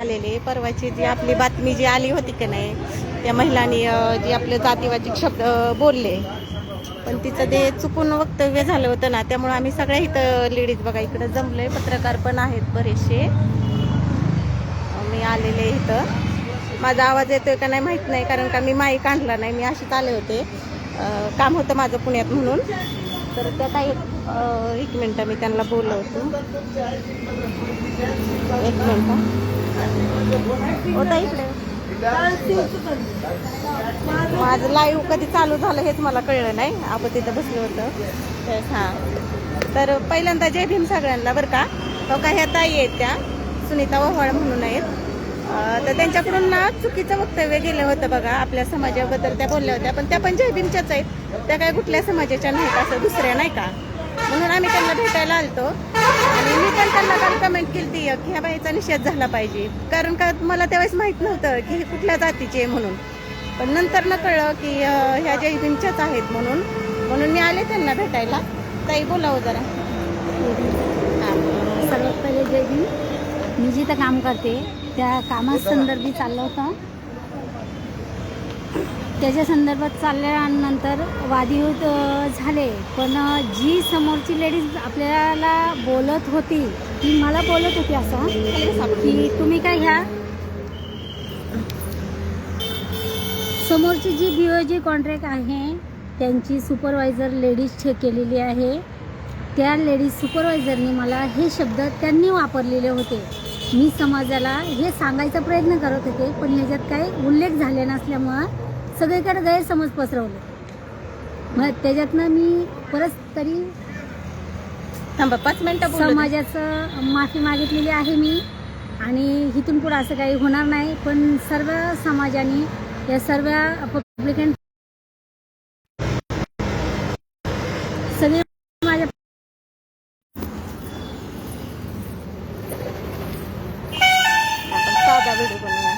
आलेले. परवाची जी आपली बातमी जी आली होती की नाही त्या महिलांनी जी आपले जातीवाचक शब्द बोलले पण तिचं ते चुकून वक्तव्य झालं होतं ना त्यामुळे आम्ही सगळ्या इथं लेडीज बघा इकडं जमलोय पत्रकार पण आहेत बरेचसे. मी आलेले इथं. माझा आवाज येतोय का नाही माहीत नाही कारण का मी माईक आणला नाही मी अशीच आले होते. काम होतं माझं पुण्यात म्हणून. तर त्या ताई एक मिनटं मी त्यांना बोलवतो. एक मिनटं. होता इकडे. माझं लाईव्ह कधी चालू झालं हेच मला कळलं नाही. आपण तिथं बसलो होतं. तर हां. तर पहिल्यांदा जय भीम सगळ्यांना बरं का? हो का ह्या ताई आहेत त्या. सुनीता वव्हाळ म्हणून आहेत. तर त्यांच्याकडून ना चुकीचं वक्तव्य गेलं होतं बघा आपल्या समाजाबद्दल त्या बोलल्या होत्या. पण त्या पण जयभीमच्याच आहेत. त्या काय कुठल्या समाजाच्या नाहीत असं दुसऱ्या नाही का? म्हणून आम्ही त्यांना भेटायला आलतो. आणि मी पण त्यांना काल कमेंट केली की ह्या बाईचा निषेध झाला पाहिजे. कारण का मला त्यावेळेस माहीत नव्हतं की हे कुठल्या जातीचे आहे म्हणून. पण नंतर न कळलं की ह्या जय आहेत म्हणून. म्हणून मी आले त्यांना भेटायला. ताई बोलावं जरा. हो. सर्वात पहिले जय मी जिथं काम करते त्या कामासंदर्भी चाललं होतं. त्याच्या संदर्भात चालल्यानंतर वादविवाद झाले. पण जी समोरची लेडीज आपल्याला बोलत होती ती मला बोलत होती असं. की तुम्ही काय घ्या? समोरची जी बी ओ जी कॉन्ट्रॅक्ट आहे त्यांची सुपरवायझर लेडीज चेक केलेली आहे. त्या लेडीज सुपरवायझरनी मला हे शब्द त्यांनी वापरलेले होते. मी समाजाला हे सांगायचा प्रयत्न करत होते पण ह्याच्यात काही उल्लेख झाले नसल्यामुळं सगळीकडे गैरसमज पसरवले मग त्याच्यातनं मी परत तरी थांबा पाच मिनिटं. समाजाचं माफी मागितलेली आहे मी आणि इथून पुढे असं काही होणार नाही पण सर्व समाजाने या सर्व पब्लिकन Aku 么